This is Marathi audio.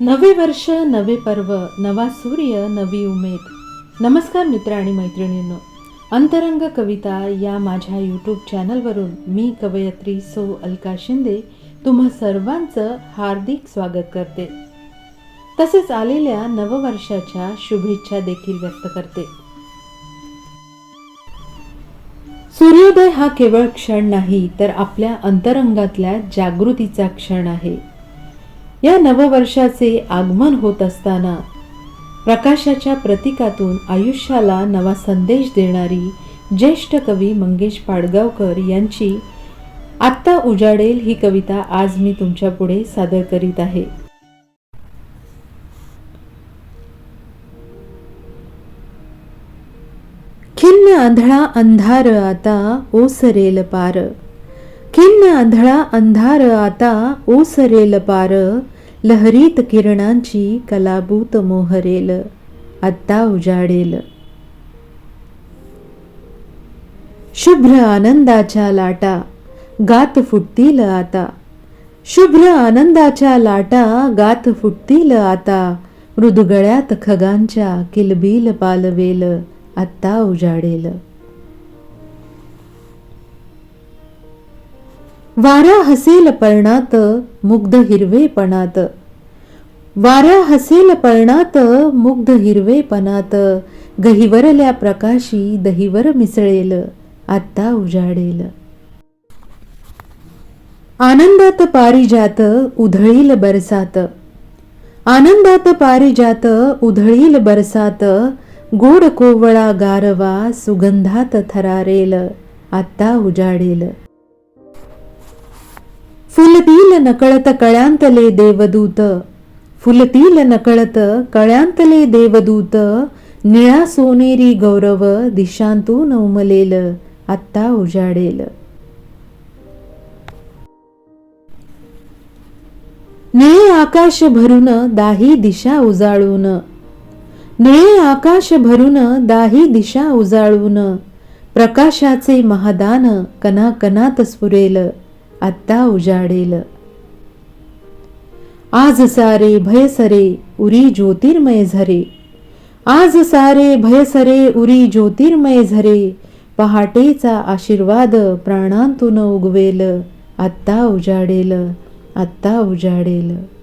नवे वर्ष नवे पर्व नवा सूर्य नवी उमेद. नमस्कार मित्र आणि मैत्रिणींनो. अंतरंग कविता या माझ्या यूट्यूब चॅनलवरून मी कवयत्री सो अलका शिंदे तुम्हा सर्वांचं हार्दिक स्वागत करते. तसेच आलेल्या नववर्षाच्या शुभेच्छा देखील व्यक्त करते. सूर्योदय हा केवळ क्षण नाही तर आपल्या अंतरंगातल्या जागृतीचा क्षण आहे. या नववर्षाचे आगमन होत असताना प्रकाशाच्या प्रतीकातून आयुष्याला नवा संदेश देणारी ज्येष्ठ कवी मंगेश पाडगावकर यांची आत्ता उजाडेल ही कविता आज मी तुमच्यापुढे सादर करीत आहे. खिन्न आंधळा अंधार आता ओसरेल पार. खिन्न आंधळा अंधार आता ओसरेल पार लहरीत किरणांची कलाभूत मोहरेल आत्ता उजाडेल. शुभ्र आनंदाच्या लाटा गात फुटतील आता. शुभ्र आनंदाच्या लाटा गात फुटतील आता. मृदुगळ्यात खगांच्या किलबिल पालवेल आत्ता उजाडेल. वारा हसेल पर्णात मुग्ध हिरवेपणात वारा हसेल पर्णात मुग्ध हिरवेपणात गहिवरल्या प्रकाशी दहिवर मिसळेल आत्ता उजाडेल. आनंदात पारिजात उधळील बरसात. आनंदात पारिजात उधळील बरसात. गोड कोवळा गारवा सुगंधात थरारेल आत्ता उजाडेल. फुलतील नकळत कळ्यांतले देवदूत फुलतील नकळत कळ्यांतले देवदूत निळा सोनेरी गौरव दिशांतून उमलेल आत्ता उजाडेल निळे आकाश भरून दाही दिशा उजाळून निळे आकाश भरून दाही दिशा उजाळून प्रकाशाचे महादान कणाकणात स्फुरेल आत्ता उजाडेल. आज सारे भयसरे उरी ज्योतिर्मय झरे. आज सारे भयसरे उरी ज्योतिर्मय झरे. पहाटेचा आशीर्वाद प्राणांतून उगवेल. आत्ता उजाडेल. आत्ता उजाडेल.